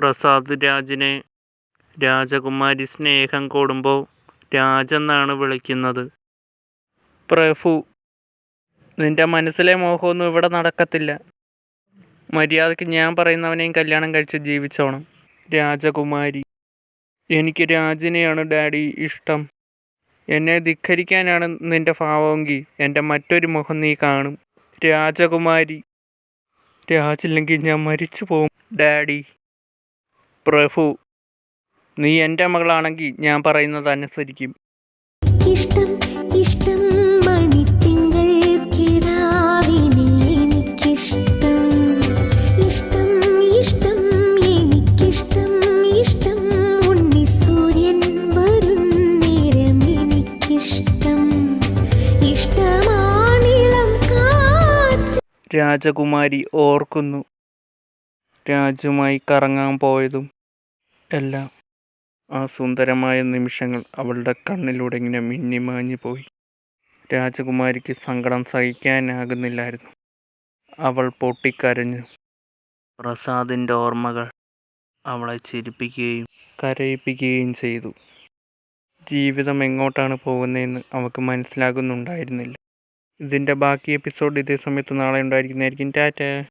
പ്രസാദ് രാജിനെ രാജകുമാരി സ്നേഹം കൂടുമ്പോൾ രാജെന്നാണ് വിളിക്കുന്നത്. പ്രഭു, നിന്റെ മനസ്സിലെ മോഹമൊന്നും ഇവിടെ നടക്കത്തില്ല. മര്യാദയ്ക്ക് ഞാൻ പറയുന്നവനെയും കല്യാണം കഴിച്ച് ജീവിച്ചോണം. രാജകുമാരി, എനിക്ക് രാജിനെയാണ് ഡാഡി ഇഷ്ടം. എന്നെ ധിക്കരിക്കാനാണ് നിന്റെ ഭാവമെങ്കിൽ എന്റെ മറ്റൊരു മുഖം നീ കാണും. രാജകുമാരി, രാജില്ലെങ്കിൽ ഞാൻ മരിച്ചു പോകും ഡാഡി. പ്രഭു, നീ എന്റെ മകളാണെങ്കിൽ ഞാൻ പറയുന്നത് അനുസരിക്കും. ഇഷ്ടം ഇഷ്ടം മണിത്തിങ്കൾ കിനാവിനെ എനിക്കിഷ്ടം. ഇഷ്ടം ഇഷ്ടം എനിക്കിഷ്ടം ഇഷ്ടം ഉണ്ണിസൂര്യൻ വരും നേരം എനിക്കിഷ്ടം. ഇഷ്ടമാണിളം കാറ്റ്. രാജകുമാരി ഓർക്കുന്നു. രാജുമായി കറങ്ങാൻ പോയതും എല്ലാം. ആ സുന്ദരമായ നിമിഷങ്ങൾ അവളുടെ കണ്ണിലൂടെ ഇങ്ങനെ മിന്നിമാഞ്ഞു പോയി. രാജകുമാരിക്ക് സങ്കടം സഹിക്കാനാകുന്നില്ലായിരുന്നു. അവൾ പൊട്ടിക്കരഞ്ഞു. പ്രസാദിന്റെ ഓർമ്മകൾ അവളെ ചിരിപ്പിക്കുകയും കരയിപ്പിക്കുകയും ചെയ്തു. ജീവിതം എങ്ങോട്ടാണ് പോകുന്നതെന്ന് അവൾക്ക് മനസ്സിലാകുന്നുണ്ടായിരുന്നില്ല. ഇതിന്റെ ബാക്കി എപ്പിസോഡ് ഇതേ സമയത്ത് നാളെ ഉണ്ടായിരിക്കുന്നതായിരിക്കും. ടാറ്റാ